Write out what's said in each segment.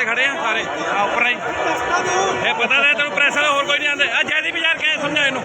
ਵਾਲੇ ਖੜੇ ਆ ਸਾਰੇ। ਆ ਉੱਪਰ ਆਈ। ਇਹ ਪਤਾ ਨਹੀਂ ਤੈਨੂੰ ਪ੍ਰੈਸ ਵਾਲੇ ਹੋਰ ਕੋਈ ਨਹੀਂ ਆਂਦੇ। ਆ ਜੈਦੀ ਬਾਜ਼ਾਰ ਕਹੇ ਸਮਝਾ ਇਹਨੂੰ?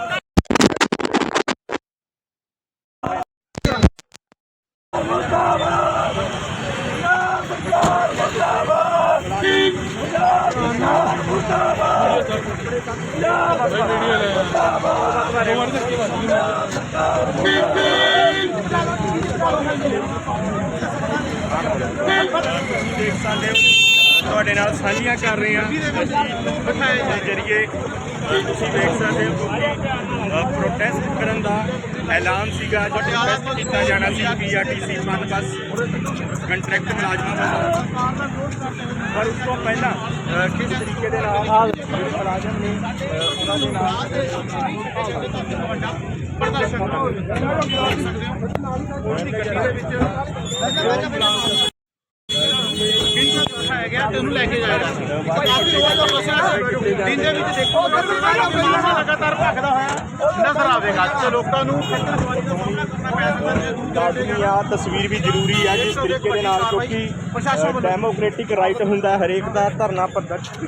ਦੇਖ ਹੋ ਤੁਹਾਡੇ ਨਾਲ ਸਾਂਝੀਆਂ ਕਰ ਰਹੇ ਹਾਂ। ਦੇ ਜਰੀਏ ਤੁਸੀਂ ਵੇਖ ਸਕਦੇ ਹੋ ਪ੍ਰੋਟੈਸਟ ਕਰਨ ਦਾ ਐਲਾਨ ਸੀਗਾ ਜੋ ਪ੍ਰੋਟੈਸਟ ਕੀਤਾ ਜਾਣਾ ਸੀ ਪੀਆਰਟੀਸੀ ਮਨ ਬੱਸ ਕੰਟਰੈਕਟ ਮੁਲਾਜ਼ਮਾਂ ਵੱਲੋਂ। ਪਰ ਉਸ ਤੋਂ ਪਹਿਲਾਂ ਕਿਸ ਤਰੀਕੇ ਦੇ ਨਾਲ ਜਿਹੜੇ ਮੁਲਾਜ਼ਮ ਨੇ ਅ, ਉਹਨਾਂ ਦੇ ਨਾਲ ਦਿਨ ਦੇ ਵਿੱਚ ਦੇਖੋ ਲਗਾਤਾਰ ਭਖਦਾ ਹੋਇਆ। ਨਜ਼ਰ ਆਵੇਗਾ ਤੇ ਲੋਕਾਂ ਨੂੰ ਆ ਤਸਵੀਰ ਵੀ ਜ਼ਰੂਰੀ ਆ ਜਿਸ ਤਰੀਕੇ ਦੇ ਨਾਲ ਕਿਉਂਕਿ ਡੈਮੋਕ੍ਰੈਟਿਕ ਰਾਈਟ ਹੁੰਦਾ ਹਰੇਕ ਦਾ ਧਰਨਾ ਪ੍ਰਦਰਸ਼ਨ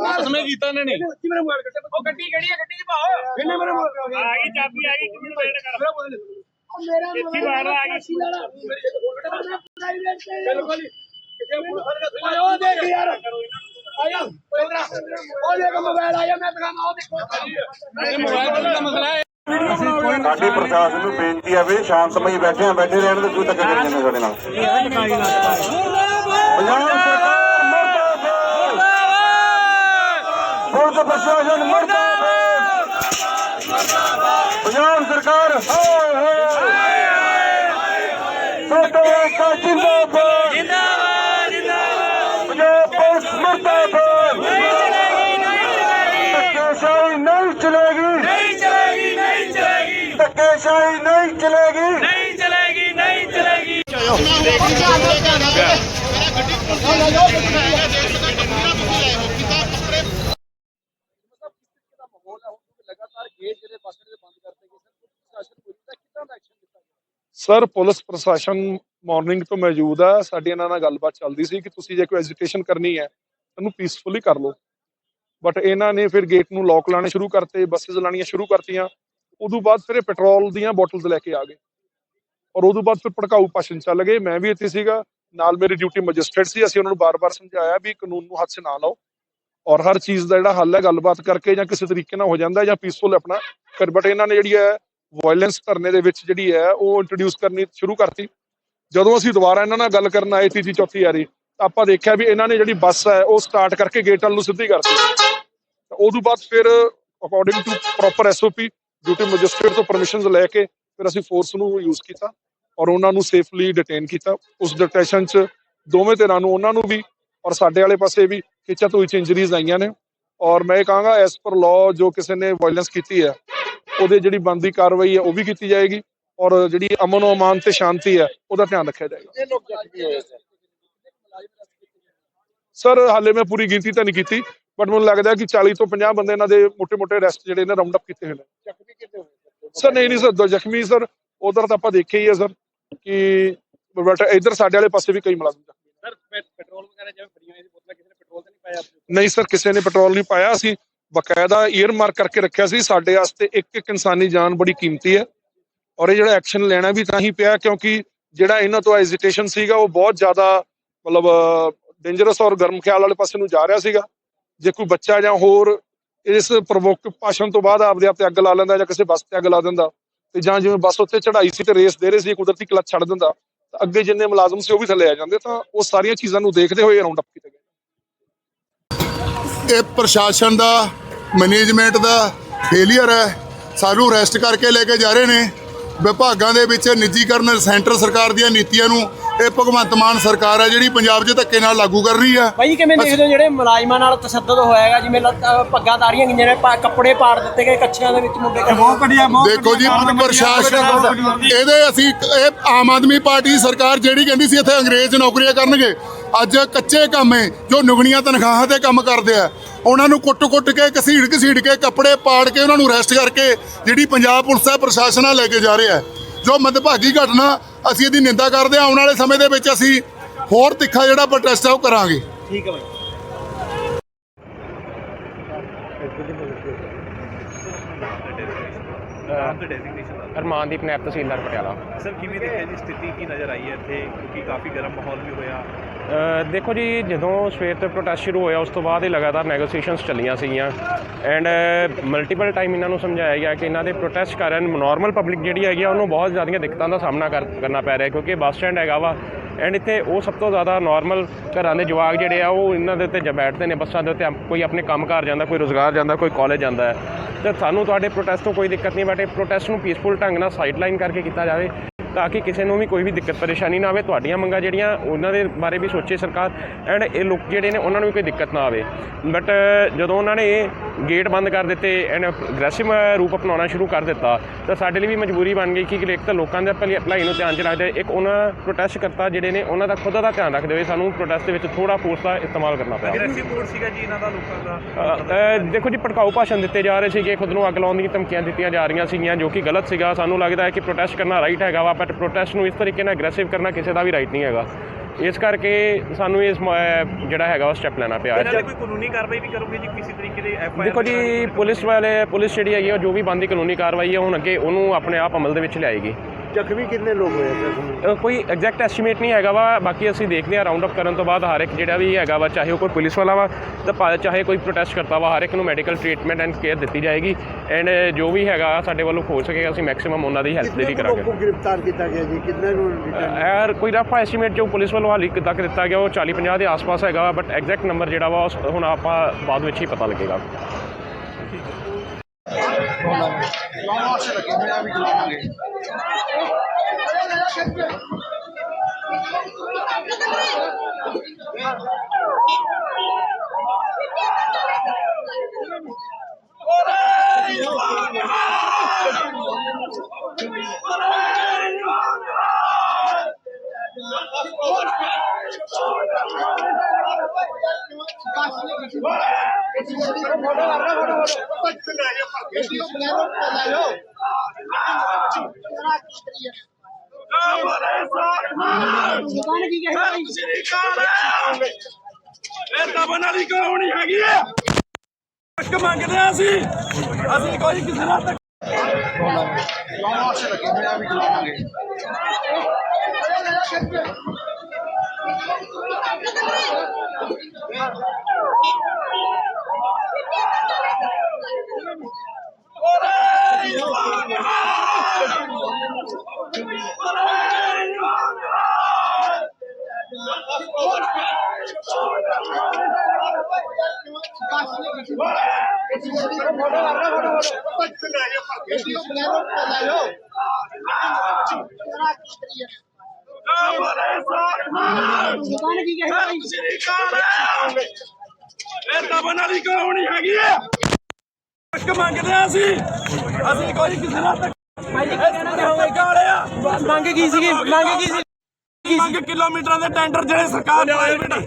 ਵਾਪਸ ਮੈਂ ਕੀਤਾ ਨੇ ਨਹੀਂ। ਉਹ ਗੱਡੀ ਕਿਹੜੀ ਹੈ ਗੱਡੀ ਚ ਭਾਓ। ਇਹਨੇ ਮੇਰੇ? ਮੋਬਾਈਲ ਆ ਗਈ ਚਾਬੀ ਆ ਗਈ ਕਿਵੇਂ ਵੇਟ ਕਰ। ਮੇਰਾ ਇੱਥੇ ਵਾਰ ਆ ਗਈ ਬਿਲਕੁਲ ਉਹ ਦੇਖ ਯਾਰ। ਆਇਆ। ਉਹ ਦੇਖ ਮੋਬਾਈਲ ਆਇਆ। ਮੈਂ ਦਿਖਾਵਾਂ ਉਹ ਦੇਖੋ। ਇਹ ਮੋਬਾਈਲ ਦਾ ਮਸਲਾ ਹੈ। ਸਾਡੀ ਪ੍ਰਸ਼ਾਸਨ ਨੂੰ ਬੇਨਤੀ ਆ ਵੀ ਸ਼ਾਂਤਮਈ ਬੈਠੇ ਆ ਬੈਠੇ ਰਹਿਣ ਦੇ ਕੋਈ ਤੱਕ ਕਰਦੇ ਨੇ ਸਾਡੇ ਨਾਲ। 50 ਪੁਲਿਸ ਪ੍ਰਸ਼ਾਸਨ ਮਰਦਾਬਾਦ। ਪੰਜਾਬ ਸਰਕਾਰ ਹਾਏ ਹਾਏ। ਸਾਡਾ ਏਕਾ ਜਿੰਦਾਬਾਦ। ਜਿੰਦਾਬਾਦ ਜਿੰਦਾਬਾਦ। ਪੰਜਾਬ ਪੁਲਿਸ ਮਰਦਾਬਾਦ। ਧੱਕੇਸ਼ਾਹੀ ਨਹੀਂ ਚਲੇਗੀ। ਨਹੀਂ ਚਲੇਗੀ ਨਹੀਂ ਚਲੇਗੀ। ਧੱਕੇਸ਼ਾਹੀ ਨਹੀਂ ਚਲੇਗੀ। ਨਹੀਂ ਚਲੇਗੀ ਨਹੀਂ ਚਲੇਗੀ। ਸਰ, ਪੁਲਿਸ ਪ੍ਰਸ਼ਾਸਨ ਮਾਰਨਿੰਗ ਤੋਂ ਮੌਜੂਦ ਆ। ਸਾਡੀ ਇਹਨਾਂ ਨਾਲ ਗੱਲਬਾਤ ਚੱਲਦੀ ਸੀ ਕਿ ਤੁਸੀਂ ਜੇ ਕੋਈ ਐਜੀਟੇਸ਼ਨ ਕਰਨੀ ਹੈ, ਇਹਨੂੰ ਪੀਸਫੁਲੀ ਕਰ ਲਓ। ਬਟ ਇਹਨਾਂ ਨੇ ਫਿਰ ਗੇਟ ਨੂੰ ਲੋਕ ਲਾਣੇ ਸ਼ੁਰੂ ਕਰਤੇ ਬੱਸਸ ਲਾਣੀਆਂ ਸ਼ੁਰੂ ਕਰਤੀਆਂ। ਉਦੋਂ ਬਾਅਦ ਫਿਰ ਇਹ ਪੈਟਰੋਲ ਦੀਆਂ ਬੋਟਲਸ ਲੈ ਕੇ ਆ ਗਏ। ਔਰ ਉਦੋਂ ਬਾਅਦ ਫਿਰ ਭੜਕਾਊ ਭਾਸ਼ਣ ਚੱਲ ਗਏ। ਮੈਂ ਵੀ ਇੱਥੇ ਸੀਗਾ। ਨਾਲ ਮੇਰੀ ਡਿਊਟੀ ਮੈਜਿਸਟ੍ਰੇਟ ਸੀ। ਅਸੀਂ ਉਹਨਾਂ ਨੂੰ ਬਾਰ-ਬਾਰ ਸਮਝਾਇਆ ਵੀ ਕਾਨੂੰਨ ਨੂੰ ਹੱਥ 'ਚ ਨਾ ਲਾਓ। ਔਰ ਹਰ ਚੀਜ਼ ਦਾ ਜਿਹੜਾ ਹੱਲ ਹੈ, ਗੱਲਬਾਤ ਕਰਕੇ ਜਾਂ ਕਿਸੇ ਤਰੀਕੇ ਨਾਲ ਹੋ ਜਾਂਦਾ ਜਾਂ ਪੀਸਫੁਲ ਆਪਣਾ। ਕਰ ਬਟ ਇਹਨਾਂ ਨੇ ਜਿਹੜੀ ਹੈ ਵਾਇਲੈਂਸ ਧਰਨੇ ਦੇ ਵਿੱਚ ਜਿਹੜੀ ਹੈ ਉਹ ਇੰਟਰੋਡਿਊਸ ਕਰਨੀ ਸ਼ੁਰੂ ਕਰਤੀ। ਜਦੋਂ ਅਸੀਂ ਦੁਬਾਰਾ ਇਹਨਾਂ ਨਾਲ ਗੱਲ ਕਰਨ ਆਏ ਤੀਜੀ ਚੌਥੀ ਵਾਰੀ ਆਪਾਂ ਦੇਖਿਆ ਵੀ ਇਹਨਾਂ ਨੇ ਜਿਹੜੀ ਬੱਸ ਹੈ ਉਹ ਸਟਾਰਟ ਕਰਕੇ ਗੇਟ ਵੱਲ ਨੂੰ ਸਿੱਧੀ ਕਰਤੀ। ਤਾਂ ਉਦੋਂ ਬਾਅਦ ਫਿਰ according to proper SOP duty magistrate ਤੋਂ ਪਰਮਿਸ਼ਨਸ ਲੈ ਕੇ ਫਿਰ ਅਸੀਂ ਫੋਰਸ ਨੂੰ ਯੂਜ਼ ਕੀਤਾ ਔਰ ਉਹਨਾਂ ਨੂੰ ਸੇਫਲੀ ਡਿਟੇਨ ਕੀਤਾ। ਉਸ ਡਿਟੈਸ਼ਨ 'ਚ ਦੋਵੇਂ ਧਿਰਾਂ ਨੂੰ, ਉਹਨਾਂ ਨੂੰ ਵੀ ਔਰ ਸਾਡੇ ਵਾਲੇ ਪਾਸੇ ਵੀ ਖਿੱਚਾ ਤੋਂ ਇੰਜਰੀਜ਼ ਆਈਆਂ ਨੇ। ਔਰ ਮੈਂ ਇਹ ਕਹਾਂਗਾ ਐਸ ਪਰ ਲਾਅ ਜੋ ਕਿਸੇ ਨੇ ਵਾਇਲੈਂਸ ਕੀਤੀ ਹੈ ਉਹਦੇ ਜਿਹੜੀ ਬੰਦੀ ਕਾਰਵਾਈ ਹੈ ਉਹ ਵੀ ਕੀਤੀ ਜਾਏਗੀ ਔਰ ਜਿਹੜੀ ਅਮਨ ਅਮਾਨ ਤੇ ਸ਼ਾਂਤੀ ਹੈ ਉਹਦਾ ਧਿਆਨ ਰੱਖਿਆ ਜਾਏਗਾ। ਸਰ ਹਾਲੇ ਮੈਂ ਪੂਰੀ ਗਿਣਤੀ ਤਾਂ ਨਹੀਂ ਕੀਤੀ ਬਟ ਮੈਨੂੰ ਲੱਗਦਾ ਕਿ 40 ਤੋਂ 50 ਬੰਦੇ ਇਹਨਾਂ ਦੇ ਮੋٹے-ਮੋٹے ਰੈਸਟ ਜਿਹੜੇ ਨੇ ਰਾਉਂਡ ਅਪ ਕੀਤੇ ਹੋਏ ਨੇ। ਸਰ ਨਹੀਂ ਨਹੀਂ ਸਰ ਜ਼ਖਮੀ ਸਰ ਉਧਰ ਤਾਂ ਆਪਾਂ ਦੇਖਿਆ ਹੀ ਹੈ ਸਰ ਕਿ ਬਟ ਇਧਰ ਸਾਡੇ ਵਾਲੇ ਪਾਸੇ ਵੀ ਕਈ ਮਲਾਜ਼ਮ ਸਰ ਪੈਟਰੋਲ ਵਗੈਰਾ ਜਿਵੇਂ ਫੜੀਆਂ ਹੋਈਆਂ ਬੋਤਲਾਂ ਕਿਸੇ ਨੇ ਪੈਟਰੋਲ ਤਾਂ ਨਹੀਂ ਪਾਇਆ? ਨਹੀਂ ਸਰ ਕਿਸੇ ਨੇ ਪੈਟਰੋਲ ਨਹੀਂ ਪਾਇਆ ਸੀ। ਬਕਾਇਦਾ ਈਅਰ ਮਾਰਕ ਕਰਕੇ ਰੱਖਿਆ ਸੀ ਸਾਡੇ ਵਾਸਤੇ, ਇੱਕ ਇੱਕ ਇਨਸਾਨੀ ਜਾਨ ਬੜੀ ਕੀਮਤੀ ਹੈ। ਔਰ ਇਹ ਜਿਹੜਾ ਐਕਸ਼ਨ ਲੈਣਾ ਵੀ ਤਾਂ ਹੀ ਪਿਆ, ਕਿਉਂਕਿ ਜਿਹੜਾ ਇਹਨਾਂ ਤੋਂ ਐਜ਼ਿਟੇਸ਼ਨ ਸੀਗਾ, ਉਹ ਬਹੁਤ ਜ਼ਿਆਦਾ, ਮਤਲਬ ਡੇਂਜਰਸ ਔਰ ਗਰਮ ਖਿਆਲ ਵਾਲੇ ਪਾਸੇ ਨੂੰ ਜਾ ਰਿਹਾ ਸੀਗਾ। ਜੇ ਕੋਈ ਬੱਚਾ ਜਾਂ ਹੋਰ ਇਸ ਪ੍ਰਵੋਕ ਭਾਸ਼ਣ ਤੋਂ ਬਾਅਦ ਆਪਦੇ ਆਪ ਤੇ ਅੱਗ ਲਾ ਲੈਂਦਾ ਜਾਂ ਕਿਸੇ ਬੱਸ ਤੇ ਅੱਗ ਲਾ ਦਿੰਦਾ, ਤੇ ਜਾਂ ਜਿਵੇਂ ਬੱਸ ਉੱਤੇ ਚੜਾਈ ਸੀ ਤੇ ਰੇਸ ਦੇ ਰਹੇ ਸੀ, ਕੁਦਰਤੀ ਕਲਚ ਛੱਡ ਦਿੰਦਾ, ਤਾਂ ਅੱਗੇ ਜਿੰਨੇ ਮੁਲਾਜ਼ਮ ਸੀ ਉਹ ਵੀ ਥੱਲੇ ਆ ਜਾਂਦੇ, ਤਾਂ ਉਹ ਸਾਰੀਆਂ ਚੀਜ਼ਾਂ ਨੂੰ ਦੇਖਦੇ ਹੋਏ ਰਾਉਂਡ ਅਪ ਕੀਤੇ ਗਏ। ਇਹ ਪ੍ਰਸ਼ਾਸਨ ਦਾ ਮੈਨੇਜਮੈਂਟ ਦਾ ਫੇਲਿਅਰ ਹੈ। ਸਾਨੂੰ ਅਰੈਸਟ ਕਰਕੇ ਲੈ ਕੇ ਜਾ ਰਹੇ ਨੇ। ਵਿਭਾਗਾਂ ਦੇ ਵਿੱਚ ਨਿੱਜੀਕਰਨ ਸੈਂਟਰ ਸਰਕਾਰ ਦੀਆਂ ਨੀਤੀਆਂ ਨੂੰ ਇਹ ਭਗਵੰਤ ਮਾਨ ਸਰਕਾਰ ਹੈ ਜਿਹੜੀ ਪੰਜਾਬ 'ਚ ਧੱਕੇ ਨਾਲ ਲਾਗੂ ਕਰ ਰਹੀ ਆ। ਭਾਈ ਕਿਵੇਂ ਦੇਖਦੇ ਹੋ ਜਿਹੜੇ ਮੁਲਾਜ਼ਮਾਂ ਨਾਲ ਤਸ਼ੱਦਦ ਹੋਇਆ ਹੈਗਾ ਜਿਵੇਂ ਪੱਗਾਂ ਤਾਰੀਆਂ ਗਈਆਂ ਨੇ ਪਾ- ਕੱਪੜੇ ਪਾੜ ਦਿੱਤੇ ਗਏ ਕੱਛਿਆਂ ਦੇ ਵਿੱਚ ਮੁੰਡੇ ਬਹੁਤ ਦੇਖੋ ਜੀ ਪ੍ਰਸ਼ਾਸਨ ਇਹਦੇ ਅਸੀਂ ਇਹ ਆਮ ਆਦਮੀ ਪਾਰਟੀ ਸਰਕਾਰ ਜਿਹੜੀ ਕਹਿੰਦੀ ਸੀ ਇੱਥੇ ਅੰਗਰੇਜ਼ ਨੌਕਰੀਆਂ ਕਰਨਗੇ। ਅੱਜ ਕੱਚੇ ਕਾਮੇ ਜੋ ਨੁਗਣੀਆਂ ਤਨਖਾਹਾਂ ਤੇ ਕੰਮ ਕਰਦੇ ਆ। ਉਹਨਾਂ ਨੂੰ ਕੁੱਟ-ਕੁੱਟ ਕੇ ਘਸੀੜ ਘਸੀੜ ਕੇ ਕੱਪੜੇ ਪਾੜ ਕੇ ਉਹਨਾਂ ਨੂੰ ਅਰੈਸਟ ਕਰਕੇ ਜਿਹੜੀ ਪੰਜਾਬ ਪੁਲਿਸ ਦਾ ਪ੍ਰਸ਼ਾਸਨ ਆ ਲੈ ਕੇ ਜਾ ਰਿਹਾ ਹੈ। ਜੋ ਮੰਦਭਾਗੀ ਘਟਨਾ ਅਸੀਂ ਇਹਦੀ ਨਿੰਦਾ ਕਰਦੇ ਹਾਂ ਆਉਣ ਵਾਲੇ ਸਮੇਂ ਦੇ ਵਿੱਚ ਅਸੀਂ ਹੋਰ ਤਿੱਖਾ ਜਿਹੜਾ ਪ੍ਰੋਟੈਸਟ ਹੈ ਉਹ ਕਰਾਂਗੇ। ਠੀਕ ਹੈ ਭਾਈ ਅਰਮਾਨਦੀਪ ਨਾਇਬ ਤਹਿਸੀਲਦਾਰ ਪਟਿਆਲਾ। ਸਰ ਕਿਵੇਂ ਦੇਖਿਆ ਜੀ ਸਥਿਤੀ? ਕੀ ਨਜ਼ਰ ਆਈ ਹੈ ਇੱਥੇ? ਕਿਉਂਕਿ ਕਾਫੀ ਗਰਮ ਮਾਹੌਲ ਵੀ ਹੋਇਆ। ਦੇਖੋ ਜੀ ਜਦੋਂ ਸਵੇਰ ਤੋਂ ਪ੍ਰੋਟੈਸਟ ਸ਼ੁਰੂ ਹੋਇਆ ਉਸ ਤੋਂ ਬਾਅਦ ਹੀ ਲਗਾਤਾਰ ਨੈਗੋਸੀਏਸ਼ਨਸ ਚੱਲੀਆਂ ਸੀਗੀਆਂ। ਐਂਡ ਮਲਟੀਪਲ ਟਾਈਮ ਇਹਨਾਂ ਨੂੰ ਸਮਝਾਇਆ ਗਿਆ ਕਿ ਇਹਨਾਂ ਦੇ ਪ੍ਰੋਟੈਸਟ ਕਾਰਨ ਨਾਰਮਲ ਪਬਲਿਕ ਜਿਹੜੀ ਹੈਗੀ ਆ ਉਹਨੂੰ ਬਹੁਤ ਜ਼ਿਆਦੀਆਂ ਦਿੱਕਤਾਂ ਦਾ ਸਾਹਮਣਾ ਕਰ- ਕਰਨਾ ਪੈ ਰਿਹਾ ਕਿਉਂਕਿ ਬੱਸ ਸਟੈਂਡ ਹੈਗਾ ਵਾ। ਐਂਡ ਇੱਥੇ ਉਹ ਸਭ ਤੋਂ ਜ਼ਿਆਦਾ ਨਾਰਮਲ ਘਰਾਂ ਦੇ ਜਵਾਕ ਜਿਹੜੇ ਆ ਉਹ ਇਹਨਾਂ ਦੇ ਉੱਤੇ ਜ ਬੈਠਦੇ ਨੇ ਬੱਸਾਂ ਦੇ ਉੱਤੇ ਕੋਈ ਆਪਣੇ ਕੰਮਕਾਰ ਜਾਂਦਾ ਕੋਈ ਰੋਜ਼ਗਾਰ ਜਾਂਦਾ ਕੋਈ ਕਾਲਜ ਜਾਂਦਾ। ਤੇ ਸਾਨੂੰ ਤੁਹਾਡੇ ਪ੍ਰੋਟੈਸਟ ਤੋਂ ਕੋਈ ਦਿੱਕਤ ਨਹੀਂ ਬਟ ਇਹ ਪ੍ਰੋਟੈਸਟ ਨੂੰ ਪੀਸਫੁਲ ਢੰਗ ਨਾਲ ਸਾਈਡਲਾਈਨ ਕਰਕੇ ਕੀਤਾ ਜਾਵੇ। ਤਾਂ ਕਿ ਕਿਸੇ ਨੂੰ ਵੀ ਕੋਈ ਵੀ ਦਿੱਕਤ ਪਰੇਸ਼ਾਨੀ ਨਾ ਆਵੇ ਤੁਹਾਡੀਆਂ ਮੰਗਾਂ ਜਿਹੜੀਆਂ ਉਹਨਾਂ ਦੇ ਬਾਰੇ ਵੀ ਸੋਚੇ ਸਰਕਾਰ ਐਂਡ ਇਹ ਲੋਕ ਜਿਹੜੇ ਨੇ ਉਹਨਾਂ ਨੂੰ ਵੀ ਕੋਈ ਦਿੱਕਤ ਨਾ ਆਵੇ। ਬਟ ਜਦੋਂ ਉਹਨਾਂ ਨੇ ਗੇਟ ਬੰਦ ਕਰ ਦਿੱਤੇ ਐਂਡ ਅਗਰੈਸਿਵ ਰੂਪ ਅਪਣਾਉਣਾ ਸ਼ੁਰੂ ਕਰ ਦਿੱਤਾ ਤਾਂ ਸਾਡੇ ਲਈ ਵੀ ਮਜਬੂਰੀ ਬਣ ਗਈ ਕਿ ਇੱਕ ਤਾਂ ਲੋਕਾਂ ਦੇ ਭਲੀ- ਭਲਾਈ ਨੂੰ ਧਿਆਨ 'ਚ ਰੱਖਦੇ ਇੱਕ ਉਹਨਾਂ ਪ੍ਰੋਟੈਸਟ ਕਰਤਾ ਜਿਹੜੇ ਨੇ ਉਹਨਾਂ ਦਾ ਖੁਦ ਦਾ ਧਿਆਨ ਰੱਖਦੇ ਹੋਏ ਸਾਨੂੰ ਪ੍ਰੋਟੈਸਟ ਦੇ ਵਿੱਚ ਥੋੜਾ ਫੋਰਸ ਦਾ ਇਸਤੇਮਾਲ ਕਰਨਾ ਪਿਆ। ਅਗਰੈਸਿਵ ਮੋਡ ਸੀਗਾ ਜੀ ਇਹਨਾਂ ਦਾ ਲੋਕਾਂ ਦੇਖੋ ਜੀ ਭੜਕਾਊ ਭਾਸ਼ਣ ਦਿੱਤੇ ਜਾ ਰਹੇ ਸੀਗੇ ਖੁਦ ਨੂੰ ਅੱਗ ਲਾਉਣ ਦੀਆਂ ਧਮਕੀਆਂ ਦਿੱਤੀਆਂ ਜਾ ਰਹੀਆਂ ਸੀਗੀਆਂ ਜੋ ਕਿ ਗਲਤ ਸੀਗਾ। ਸਾਨੂੰ ਲੱਗਦਾ ਹੈ ਕਿ ਪ੍ਰੋਟੈਸਟ ਕਰਨਾ ਰਾਈਟ ਹੈਗਾ ਵਾ ਬਟ ਪ੍ਰੋਟੈਸਟ ਨੂੰ ਇਸ ਤਰੀਕੇ ਨਾਲ ਅਗਰੈਸਿਵ ਕਰਨਾ ਕਿਸੇ ਦਾ ਵੀ ਰਾਈਟ ਨਹੀਂ ਹੈਗਾ। ਇਸ ਕਰਕੇ ਸਾਨੂੰ ਇਸ ਜਿਹੜਾ ਹੈਗਾ ਉਹ ਸਟੈਪ ਲੈਣਾ ਪਿਆ। ਤੇ ਕੋਈ ਕਾਨੂੰਨੀ ਕਾਰਵਾਈ ਵੀ ਕਰੋਗੇ ਜੀ ਕਿਸੇ ਤਰੀਕੇ ਦੇ ਐਫ ਦੇਖੋ ਜੀ ਪੁਲਿਸ ਵਾਲੇ ਪੁਲਿਸ ਜਿਹੜੀ ਹੈਗੀ ਉਹ ਜੋ ਵੀ ਬੰਦੀ ਕਾਨੂੰਨੀ ਕਾਰਵਾਈ ਹੈ ਹੁਣ ਅੱਗੇ ਉਹਨੂੰ ਆਪਣੇ ਆਪ ਅਮਲ ਦੇ ਵਿੱਚ ਲਿਆਏਗੀ। ਜ਼ਖਮੀ ਕਿੰਨੇ ਲੋਕ ਹੋਏ ਸਰ ਅ, ਕੋਈ ਐਗਜ਼ੈਕਟ ਐਸਟੀਮੇਟ ਨਹੀਂ ਹੈਗਾ ਵਾ ਬਾਕੀ ਅਸੀਂ ਦੇਖਦੇ ਹਾਂ ਰਾਉਂਡ ਅਪ ਕਰਨ ਤੋਂ ਬਾਅਦ ਹਰ ਇੱਕ ਜਿਹੜਾ ਵੀ ਹੈਗਾ ਵਾ ਚਾਹੇ ਉਹ ਕੋਈ ਪੁਲਿਸ ਵਾਲਾ ਵਾ ਤੇ ਭਾ- ਚਾਹੇ ਕੋਈ ਪ੍ਰੋਟੈਸਟ ਕਰਤਾ ਵਾ ਹਰ ਇੱਕ ਨੂੰ ਮੈਡੀਕਲ ਟ੍ਰੀਟਮੈਂਟ ਐਂਡ ਕੇਅਰ ਦਿੱਤੀ ਜਾਏਗੀ। ਐਂਡ ਜੋ ਵੀ ਹੈਗਾ ਸਾਡੇ ਵੱਲੋਂ ਹੋ ਸਕੇਗਾ ਅਸੀਂ ਮੈਕਸਿਮਮ ਉਹਨਾਂ ਦੀ ਹੈਲਪ ਦੇ ਲਈ ਕਰਾਂਗੇ। ਲੋਕ ਗ੍ਰਿਫਤਾਰ ਕੀਤਾ ਗਿਆ ਜੀ? ਕਿੰਨੇ ਨੂੰ return- ਯਾਰ ਕੋਈ ਰਫ ਐਸਟੀਮੇਟ ਜੋ ਪੁਲਿਸ ਵੱਲੋਂ ਹਾਲੀ ਤੱਕ ਦਿੱਤਾ ਗਿਆ ਉਹ 40 50 ਦੇ ਆਸ-ਪਾਸ ਹੈਗਾ ਬਟ ਐਗਜ਼ੈਕਟ ਨੰਬਰ ਜਿਹੜਾ ਵਾ ਉਹ ਹੁਣ ਆਪਾਂ ਬਾਅਦ ਵਿੱਚ ਹੀ ਪਤਾ ਲੱਗੇਗਾ। ਦੁਕਾਨ ਕੀ ਕਹੇ ਭਾਈ ਇਹ ਦਬਨ ਵਾਲੀ ਕਹਾਣੀ ਹੈਗੀ ਆ ਹੱਕ ਮੰਗਦੇ ਆ ਅਸੀਂ ਅਸੀਂ ਕੋਈ ਕਿਸੇ ਨਾਲ ਧੱਕਾ ਦੁਕਾਨ ਕੀ ਕਹੇ ਭਾਈ ਇਹ ਦਬਨ ਵਾਲੀ ਕਹਾਣੀ ਹੈਗੀ ਆ ਹੱਕ ਮੰਗਦੇ ਆ ਅਸੀਂ ਅਸੀਂ ਕੋਈ ਕਿਸੇ ਨਾਲ ਭਾਈ ਜੀ ਕਹਿਣਾ ਚਾਹੋਗੇ ਕਾਲੇ ਮੰਗ ਕੀ ਸੀਗੀ ਮੰਗ ਕੀ ਸੀ ਮੰਗ ਕਿਲੋਮੀਟਰਾਂ ਦੇ ਟੈਂਡਰ ਜਿਹੜੇ ਸਰਕਾਰ ਨੇ ਲਾਏ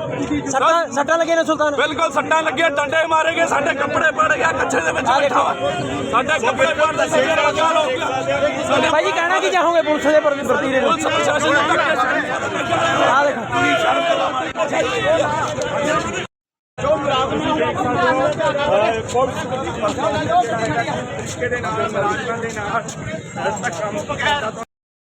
ਸੱਟਾਂ ਸੱਟਾਂ ਲੱਗੀਆਂ ਨੇ ਸੁਲਤਾਨ ਬਿਲਕੁਲ ਸੱਟਾਂ ਲੱਗੀਆਂ ਡੰਡੇ ਮਾਰੇ ਗਏ ਸਾਡੇ ਕੱਪੜੇ ਪੜ ਗਿਆ ਕੱਛੇ ਦੇ ਵਿੱਚ ਬੈਠਾ ਵਾ ਸਾਡੇ ਕੱਪੜੇ ਪੜਦੇ ਸਾਡੇ ਰੰਗਾਲ ਹੋ ਗਿਆ ਸਾਡੇ ਭਾਈ ਜੀ ਕਹਿਣਾ ਕੀ ਚਾਹੋਗੇ ਪੁਲਿਸ ਦੇ ਪ੍ਰਤੀ ਵਰਤੀਰੇ ਨੂੰ ਪੁਲਿਸ ਪ੍ਰਸ਼ਾਸਨ ਨੂੰ ਧੱਕੇ ਆ ਦੇਖੋ ਤਰੀਕੇ ਦੇ ਨਾਲ ਮੁਲਾਜ਼ਮਾਂ ਦੇ ਨਾਲ ਧੱਕਾ ਮੁੱਕੀ ਕਰਦਾ